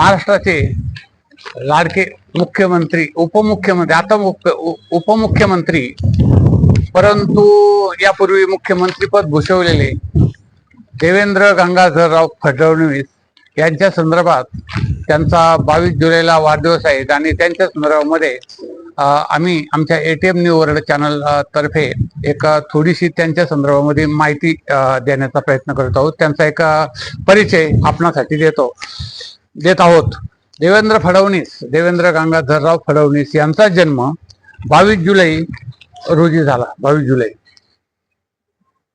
महाराष्ट्राचे लाडके मुख्यमंत्री उपमुख्यमंत्री आता मुख्य उपमुख्यमंत्री परंतु यापूर्वी मुख्यमंत्रीपद भूषवलेले देवेंद्र गंगाधरराव फडणवीस यांच्या संदर्भात त्यांचा बावीस जुलैला वाढदिवस आहे. आणि त्यांच्या संदर्भामध्ये आम्ही आमच्या एटीएम न्यू वर्ल्ड चॅनल तर्फे एक थोडीशी त्यांच्या संदर्भामध्ये माहिती देण्याचा प्रयत्न करत आहोत. त्यांचा एक परिचय आपणासाठी देतो. देत आहोत. देवेंद्र फडणवीस देवेंद्र गंगाधरराव फडणवीस यांचा जन्म बावीस जुलै रोजी झाला बावीस जुलै.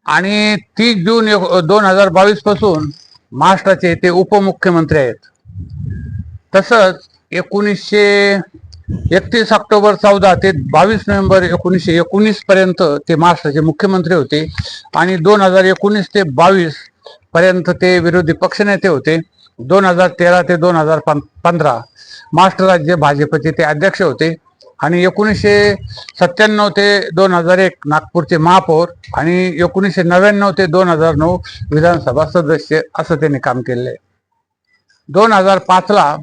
आणि तीस जून दोन हजार बावीसपासून महाराष्ट्राचे ते उपमुख्यमंत्री आहेत. तसंच एकोणीसशे एकतीस ऑक्टोबर चौदा ते बावीस नोव्हेंबर एकोणीसशे एकोणीस पर्यंत ते महाराष्ट्राचे मुख्यमंत्री होते. आणि दोन हजार एकोणीस ते बावीस पर्यंत ते विरोधी पक्षनेते होते. दोन हजार तेरा ते दोन हजार पंधरा महाराष्ट्र राज्य भाजपचे ते अध्यक्ष होते आणि एकोणीसशे सत्त्याण्णव ते दोन हजार एक नागपूरचे महापौर आणि एकोणीसशे नव्याण्णव ते दोन हजार नऊ विधानसभा सदस्य असं त्यांनी काम केलेलं आहे. दोन हजार पाचला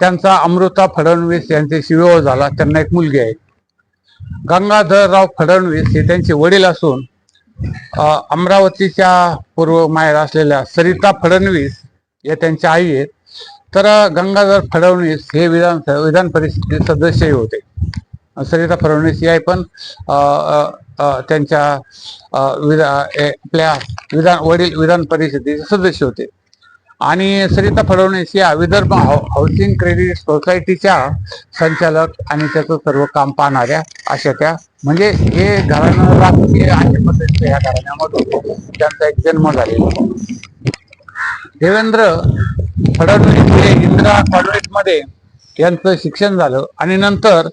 त्यांचा अमृता फडणवीस यांचे शिवो झाला. त्यांना एक मुलगी आहे. गंगाधरराव फडणवीस हे त्यांचे वडील असून अमरावतीच्या पूर्व माहेर असलेल्या सरिता फडणवीस या त्यांच्या आई आहेत. तर गंगाधर फडणवीस हे विधान विधान परिषदेचे सदस्यही होते. सरिता फडणवीस या पण त्यांच्या विधा आपल्या विधान वडील विधान परिषदेचे सदस्य होते. आणि सरिता फडणवीस या विदर्भ हाऊसिंग क्रेडिट सोसायटीच्या संचालक आणि त्याचं सर्व काम पाहणाऱ्या अशा त्या. म्हणजे हे घराणं राजकीय अशा पद्धतीच्या या घराण्यामधून. त्यांचा एक जन्म झालेला. देवेंद्र फडणवीस हे इंदिरा कॉलेजमध्ये यांचं शिक्षण झालं. आणि नंतर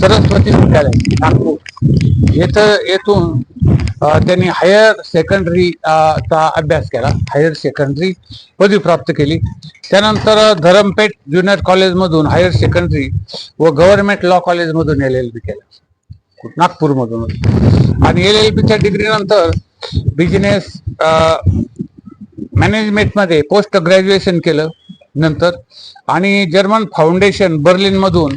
सरस्वती विद्यालय नागपूर. येथं येथून त्यांनी हायर सेकंडरी चा अभ्यास केला. हायर सेकंडरी पदवी प्राप्त केली. त्यानंतर धरमपेठ ज्युनियर कॉलेजमधून हायर सेकंडरी व गव्हर्नमेंट लॉ कॉलेजमधून एल एल बी केलं. नागपूरमधून. आणि एल एल बीच्या डिग्री नंतर बिझनेस मॅनेजमेंटमध्ये पोस्ट ग्रॅज्युएशन केलं नंतर आणि जर्मन फाउंडेशन बर्लिनमधून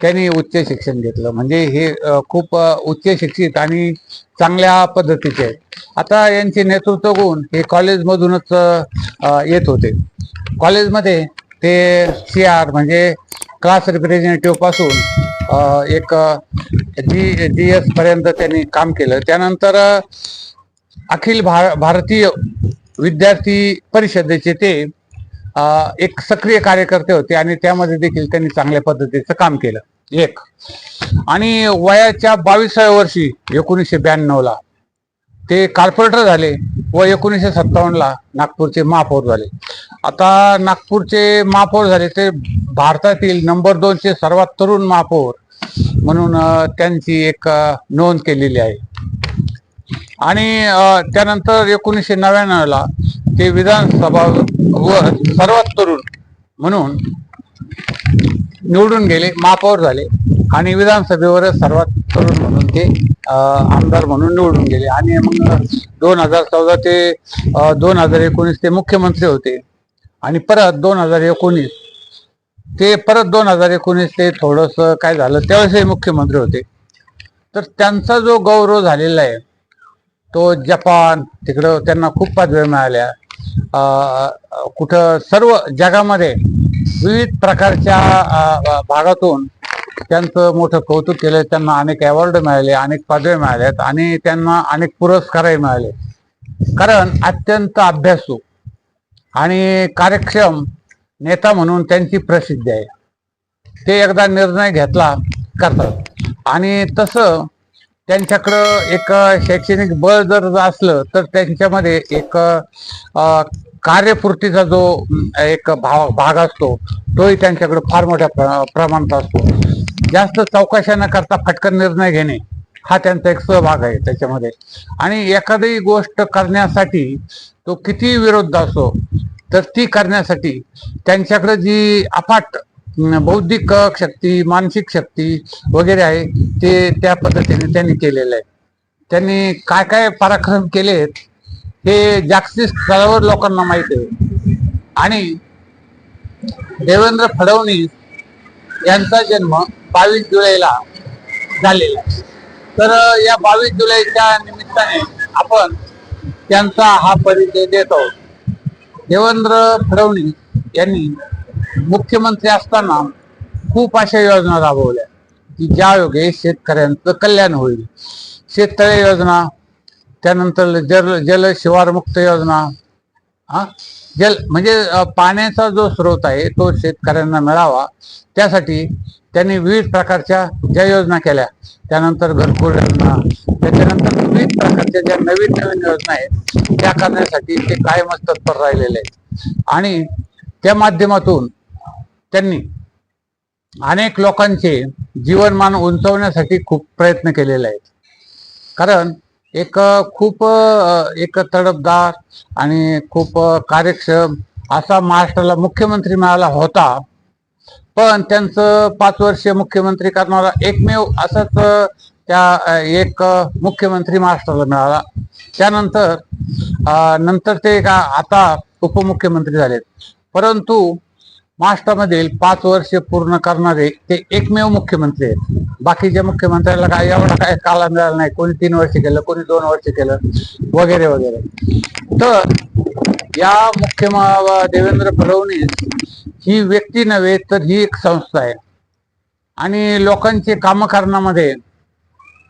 त्यांनी उच्च शिक्षण घेतलं. म्हणजे हे खूप उच्च शिक्षित आणि चांगल्या पद्धतीचे. आहेत आता यांचे नेतृत्व गुण हे कॉलेजमधूनच येत होते. कॉलेजमध्ये ते सी आर म्हणजे क्लास रिप्रेझेंटेटिव्हपासून एक जी जी एस पर्यंत त्यांनी काम केलं. त्यानंतर अखिल भार भारतीय विद्यार्थी परिषदेचे ते एक सक्रिय कार्यकर्ते होते आणि त्यामध्ये देखील त्यांनी चांगल्या पद्धतीचं काम केलं. एक. आणि वयाच्या बावीसाव्या वर्षी एकोणीसशे ब्याण्णवला ते कार्पोरेटर झाले व एकोणीसशे सत्तावन्नला नागपूरचे महापौर झाले. आता नागपूरचे महापौर झाले ते भारतातील नंबर दोनचे सर्वात तरुण महापौर म्हणून त्यांची एक नोंद केलेली आहे. आणि त्यानंतर एकोणीसशे नव्याण्णवला ते विधानसभा व सर्वात तरुण म्हणून निवडून गेले महापौर झाले आणि विधानसभेवर सर्वात तरुण म्हणून ते आमदार म्हणून निवडून गेले. आणि मग दोन हजार चौदा ते दोन हजार एकोणीस ते मुख्यमंत्री होते. आणि परत दोन हजार एकोणीस ते परत दोन हजार एकोणीस ते थोडंसं काय झालं त्यावेळेसही मुख्यमंत्री होते. तर त्यांचा जो गौरव झालेला आहे तो जपान तिकडं त्यांना खूप पदव्या मिळाल्या. कुठं सर्व जगामध्ये विविध प्रकारच्या भागातून त्यांचं मोठं कौतुक केलं त्यांना अनेक अवॉर्ड मिळाले अनेक पदव्या मिळाल्यात आणि त्यांना अनेक पुरस्कारही मिळाले. कारण अत्यंत अभ्यासू आणि कार्यक्षम नेता म्हणून त्यांची प्रसिद्धी आहे. ते एकदा निर्णय घेतला करतात. आणि तसं त्यांच्याकडं एक शैक्षणिक बळ जर असलं तर त्यांच्यामध्ये एक कार्यपूर्तीचा जो एक भाव भाग असतो तोही त्यांच्याकडे फार मोठ्या प्र- प्रमाणात असतो. जास्त चौकशा न करता फटकन निर्णय घेणे हा त्यांचा एक सहभाग आहे त्याच्यामध्ये. आणि एखादी गोष्ट करण्यासाठी तो किती विरोध असो तर ती करण्यासाठी त्यांच्याकडे जी अफाट बौद्धिक शक्ती मानसिक शक्ती वगैरे आहे ते त्या पद्धतीने त्यांनी केलेलं आहे. त्यांनी काय काय पराक्रम केलेत हे जागतिक स्तरावर लोकांना माहिती आहे. आणि देवेंद्र फडणवीस यांचा जन्म बावीस जुलैला झालेला तर या बावीस जुलैच्या निमित्ताने आपण त्यांचा हा परिचय देत आहोत. देवेंद्र फडणवीस यांनी मुख्यमंत्री असताना खूप अशा योजना राबवल्या की ज्या योगे शेतकऱ्यांचं कल्याण होईल. शेततळे योजना त्यानंतर जल जल शिवारमुक्त योजना हा? जल म्हणजे पाण्याचा जो स्रोत आहे तो शेतकऱ्यांना मिळावा. त्यासाठी त्यांनी विविध प्रकारच्या ज्या योजना केल्या. त्यानंतर घरकुल योजना त्याच्यानंतर विविध प्रकारच्या ज्या नवीन नवीन योजना आहेत त्या करण्यासाठी ते कायमच तत्पर राहिलेले आहेत. आणि त्या माध्यमातून त्यांनी अनेक लोकांचे जीवनमान उंचवण्यासाठी खूप प्रयत्न केलेले आहेत. कारण एक खूप एक तडपदार आणि खूप कार्यक्षम असा महाराष्ट्राला मुख्यमंत्री मिळाला होता. पण त्यांचं पाच वर्षीय मुख्यमंत्री करणारा एकमेव असंच त्या एक मुख्यमंत्री महाराष्ट्राला मिळाला. त्यानंतर नंतर ते का आता उपमुख्यमंत्री झालेत. परंतु महाराष्ट्रामधील पाच वर्ष पूर्ण करणारे ते एकमेव मुख्यमंत्री आहेत. बाकीच्या मुख्यमंत्र्याला काय एवढा काय काला मिळाला नाही कोणी तीन वर्ष केलं कोणी दोन वर्ष केलं वगैरे वगैरे. तर या मुख्य देवेंद्र फडणवीस ही व्यक्ती नव्हे तर ही एक संस्था आहे. आणि लोकांचे कामं करण्यामध्ये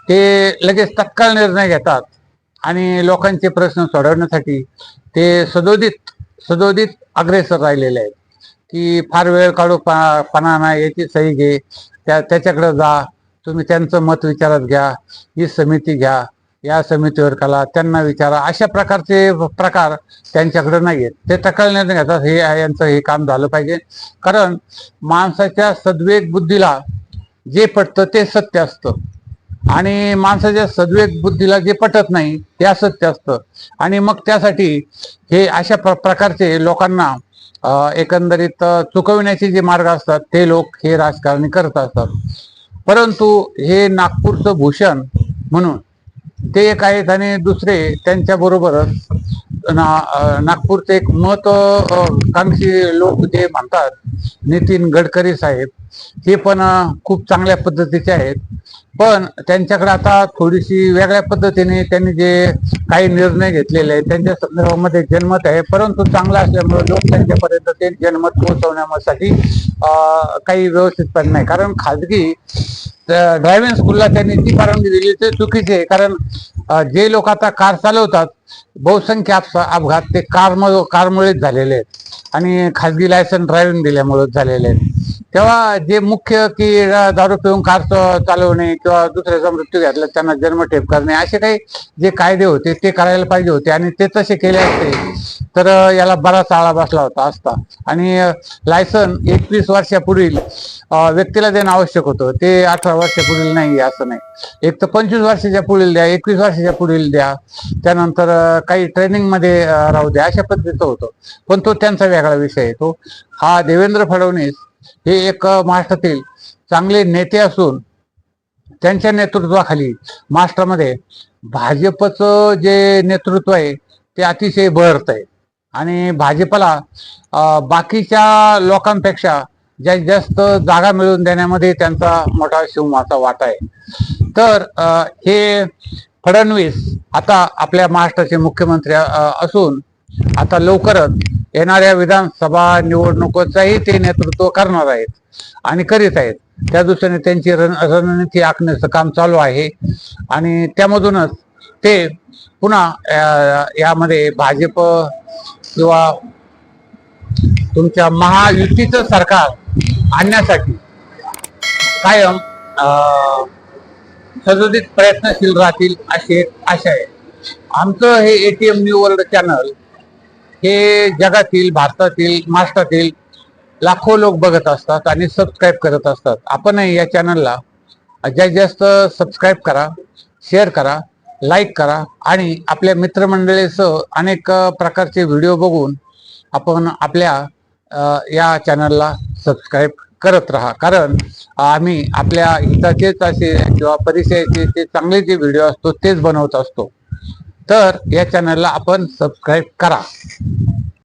ते लगेच तत्काळ निर्णय घेतात आणि लोकांचे प्रश्न सोडवण्यासाठी ते सदोदित सदोदित अग्रेसर राहिलेले आहेत. की फार वेळ काढू पणा नाही याची सही घे. त्या त्याच्याकडे जा. तुम्ही त्यांचं मत विचारात घ्या. ही समिती घ्या. या समितीवर कला त्यांना विचारा. अशा प्रकारचे प्रकार त्यांच्याकडे नाही आहेत. ते तक्रार घेतात. हे यांचं हे काम झालं पाहिजे. कारण माणसाच्या सद्वेग बुद्धीला जे पटतं ते सत्य असतं. आणि माणसाच्या सद्वेग बुद्धीला जे पटत नाही ते असत्य असतं. आणि मग त्यासाठी हे अशा प्र प्रकारचे लोकांना एकंदरीत चुकविण्याचे जे मार्ग असतात ते लोक हे राजकारणी करत असतात. परंतु हे नागपूरचं भूषण म्हणून ते एक आहेत आणि दुसरे त्यांच्या बरोबरच ना नागपूरचे एक महत्वाकांक्षी लोक जे म्हणतात नितीन गडकरी साहेब हे पण खूप चांगल्या पद्धतीचे आहेत. पण त्यांच्याकडे आता थोडीशी वेगळ्या पद्धतीने त्यांनी जे काही निर्णय घेतलेले आहेत त्यांच्या संदर्भामध्ये जनमत आहे. परंतु चांगला असल्यामुळे लोक त्यांच्यापर्यंत ते जनमत पोहोचवण्यासाठी काही काही व्यवस्थितपणे नाही. कारण खाजगी ड्रायव्हिंग स्कूलला त्यांनी ती परवानगी दिली. ते चुकीचे आहे. कारण जे लोक आता कार चालवतात बहुसंख्य अपघात ते कारमुळे कारमुळेच झालेले आहेत. आणि खाजगी लायसन ड्रायव्हिंग दिल्यामुळेच झालेले आहेत. तेव्हा जे मुख्य की दारू पिऊन कार चालवणे किंवा दुसऱ्याचा मृत्यू घेतला त्यांना जन्मठेप करणे असे काही जे कायदे होते ते करायला पाहिजे होते. आणि ते तसे केले असते. तर याला बराच आळा बसला होता असता. आणि लायसन एकवीस वर्षापुढील व्यक्तीला देणं आवश्यक होतं. ते अठरा वर्षापुढील नाही असं नाही. एक तर पंचवीस वर्षाच्या पुढील द्या एकवीस वर्षाच्या पुढील द्या. त्यानंतर काही ट्रेनिंगमध्ये राहू द्या अशा पद्धतीचं होतं. पण तो त्यांचा वेगळा विषय आहे. तो हा देवेंद्र फडणवीस हे एक महाराष्ट्रातील चांगले नेते असून त्यांच्या नेतृत्वाखाली महाराष्ट्रामध्ये भाजपचं जे नेतृत्व आहे ते अतिशय बहरत आहे आणि भाजपला बाकीच्या लोकांपेक्षा जास्तीत जास्त जागा मिळवून देण्यामध्ये त्यांचा मोठा शिवमाचा वाटा आहे. तर हे फडणवीस आता आपल्या महाराष्ट्राचे मुख्यमंत्री असून आता लवकरच येणाऱ्या विधानसभा निवडणुकीचाही ते नेतृत्व करणार आहेत आणि करीत आहेत. त्या दृष्टीने त्यांची रण रणनीती आखण्याचं काम चालू आहे. आणि त्यामधूनच ते पुन्हा यामध्ये भाजप किंवा तुमच्या महायुतीचं सरकार आणण्यासाठी कायम सदोदित प्रयत्नशील राहतील अशी एक आशा आहे. आमचं हे एटीएम न्यू वर्ल्ड चॅनल हे जगातील भारतातील महाराष्ट्रातील लाखो लोक बघत असतात आणि सबस्क्राईब करत असतात. आपणही या चॅनलला जास्तीत जास्त सबस्क्राईब करा शेअर करा लाईक करा. आणि आपल्या मित्रमंडळीसह अनेक प्रकारचे व्हिडिओ बघून आपण आपल्या या चॅनलला सबस्क्राईब करत राहा. कारण आम्ही आपल्या हिताचेच असे किंवा परिचयाचे जे चांगले जे व्हिडिओ असतो तेच बनवत असतो. तर या चॅनलला आपण सबस्क्राईब करा.